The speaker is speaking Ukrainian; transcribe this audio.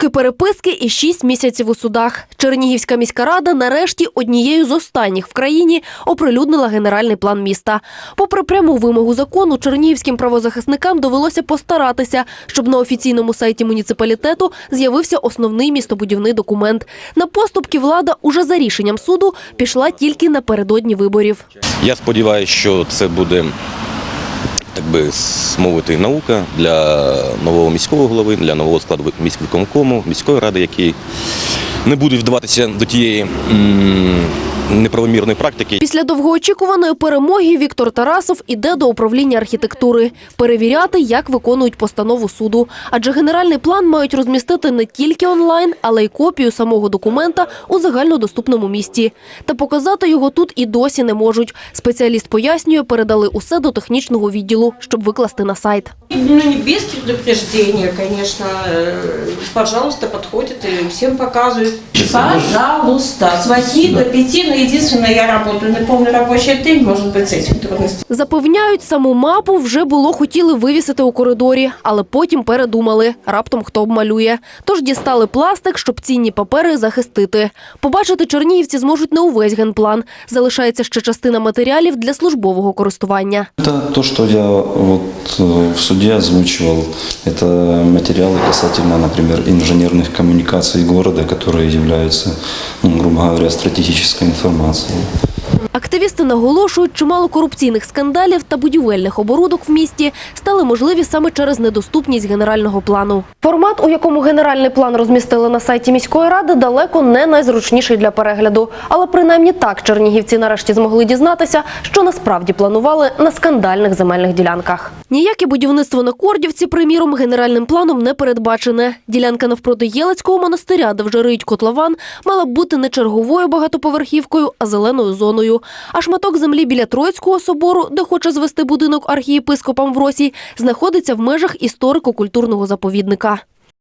Роки переписки і шість місяців у судах. Чернігівська міська рада нарешті однією з останніх в країні оприлюднила генеральний план міста. Попри пряму вимогу закону, чернігівським правозахисникам довелося постаратися, щоб на офіційному сайті муніципалітету з'явився основний містобудівний документ. На поступки влада уже за рішенням суду пішла тільки напередодні виборів. Я сподіваюся, що це буде, так би мовити, наука для нового міського голови, для нового складу міськвиконкому, міської ради, який не буде вдаватися до тієї неправомірної практики. Після довгоочікуваної перемоги Віктор Тарасов іде до управління архітектури перевіряти, як виконують постанову суду. Адже генеральний план мають розмістити не тільки онлайн, але й копію самого документа у загальнодоступному місці. Та показати його тут і досі не можуть. Спеціаліст пояснює, передали усе до технічного відділу, щоб викласти на сайт. Ну, не без предупреждения, конечно. Пожалуйста, подходит и всем показывают. Пожалуйста, с 8 до 5, но единственное, я работаю на полный рабочий день, может быть, с этим трудности. Запевняють, саму мапу вже було хотіли вивісити у коридорі, але потім передумали. Раптом хто обмалює. Тож дістали пластик, щоб цінні папери захистити. Побачити чернігівці зможуть не увесь генплан. Залишається ще частина матеріалів для службового користування. Это то, что я вот э, в суде озвучивал. Это материалы касательно, например, инженерных коммуникаций города, которые являются, ну, грубо говоря, Tomás. Активісти наголошують, чимало корупційних скандалів та будівельних оборудок в місті стали можливі саме через недоступність генерального плану. Формат, у якому генеральний план розмістили на сайті міської ради, далеко не найзручніший для перегляду. Але принаймні так чернігівці нарешті змогли дізнатися, що насправді планували на скандальних земельних ділянках. Ніяке будівництво на Кордівці, приміром, генеральним планом не передбачене. Ділянка навпроти Єлицького монастиря, де вже риють котлован, мала б бути не черговою багатоповерхівкою, а зеленою зоною. А шматок землі біля Троїцького собору, де хоче звести будинок архієпископам в Росії, знаходиться в межах історико-культурного заповідника.